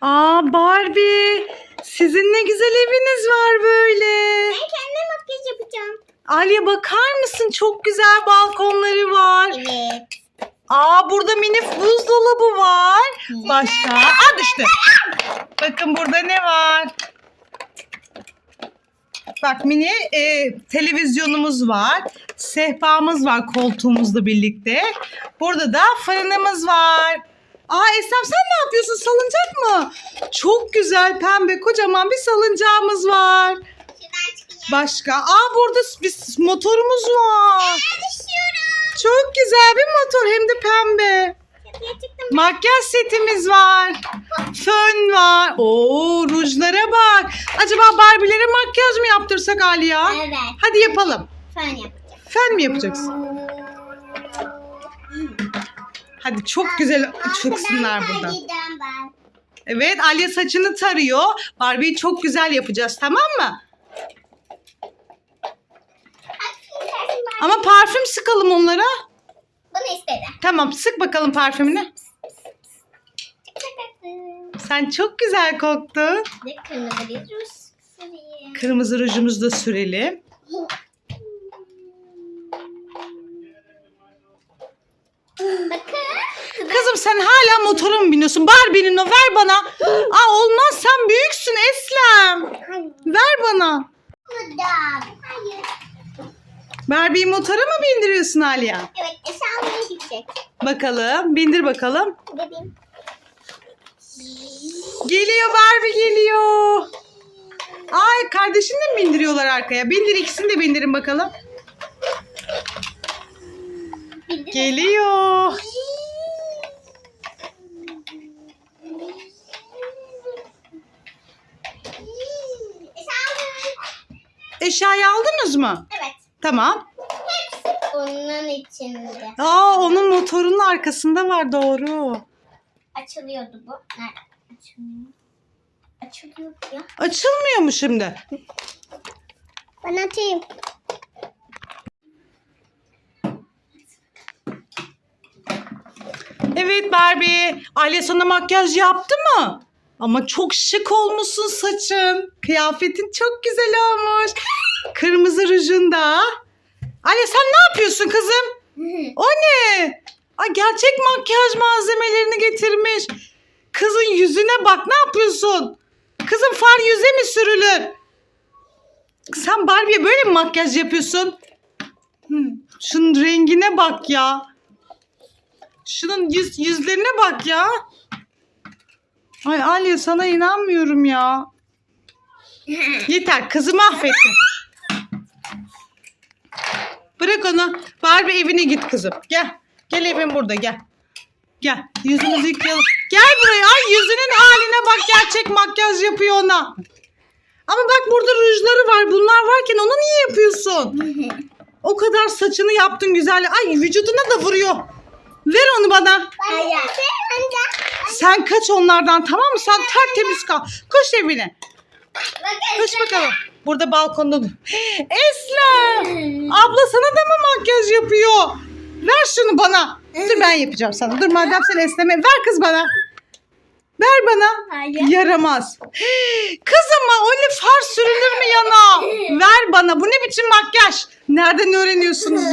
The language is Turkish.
Aa Barbie. Sizin ne güzel eviniz var böyle. Ben kendime makyaj yapacağım. Aliye bakar mısın? Çok güzel balkonları var. Evet. Aa burada mini buzdolabı var. Başka? Aa düştü. Bakın burada ne var? Bak mini e, televizyonumuz var. Sehpamız var koltuğumuzla birlikte. Burada da fırınımız var. Aa Esem sen yapıyorsun? Salıncak mı? Çok güzel pembe kocaman bir salıncağımız var. Başka? Aa burada bir motorumuz var. Çok güzel bir motor hem de pembe. Makyaj setimiz var. Fön var. Oo rujlara bak. Acaba Barbie'lere makyaj mı yaptırsak Aliya? Evet. Hadi yapalım. Fön yapacağım. Fen mi yapacaksın? Hadi çok güzel. Giden ben. Evet Aliye saçını tarıyor. Barbie'yi çok güzel yapacağız tamam mı? Ama parfüm sıkalım onlara. Bunu istedi. Tamam sık bakalım parfümünü. Sen çok güzel koktun. Ve kırmızı ruj süreyim. Kırmızı rujumuzu da sürelim. Kızım sen hala motora mı biniyorsun? Barbie'nin o ver bana. Aa olmaz sen büyüksün Eslem. Ver bana. Hayır. Barbie'yi motora mı bindiriyorsun Aliya? Evet eşyalarına gidecek. Bakalım bindir bakalım. Bebeğim. Geliyor Barbie geliyor. Ay kardeşini de mi bindiriyorlar arkaya? Bindir ikisini de bindirin bakalım. Bildi. Geliyor. Eşyayı aldınız mı? Evet. Tamam. Hepsi onun içinde. Aa onun motorunun arkasında var doğru. Açılıyordu bu. Nerede? Açılmıyor. Açılıyor ya. Açılmıyor mu şimdi? Ben atayım. Evet Barbie. Aile sana makyaj yaptı mı? Ama çok şık olmuşsun saçın. Kıyafetin çok güzel olmuş. Kırmızı rujun da. Aile sen ne yapıyorsun kızım? O ne? Ay gerçek makyaj malzemelerini getirmiş. Kızın yüzüne bak ne yapıyorsun? Kızım far yüze mi sürülür? Sen Barbie'ye böyle mi makyaj yapıyorsun? Şunun rengine bak ya. Şunun yüz, yüzlerine bak ya. Ay Aliye sana inanmıyorum ya. Yeter kızı mahvettin. Bırak onu. Barbie evine git kızım. Gel. Gel evin burada gel. Gel. Yüzümüzü yıkayalım. Gel buraya. Ay yüzünün haline bak. Gerçek makyaj yapıyor ona. Ama bak burada rujları var. Bunlar varken onu niye yapıyorsun? O kadar saçını yaptın güzel. Ay vücuduna da vuruyor. Ver onu bana. Hayır. Sen kaç onlardan tamam mı? Sen tertemiz kal. Koş evine. Koş bakalım. Burada balkonda dur. Esra! Abla sana da mı makyaj yapıyor? Ver şunu bana. Dur ben yapacağım sana. Dur madem sen esneme. Ver kız bana. Ver bana. Hayır. Yaramaz. Kızıma öyle far sürülür mü yana? Ver bana. Bu ne biçim makyaj? Nereden öğreniyorsunuz ya?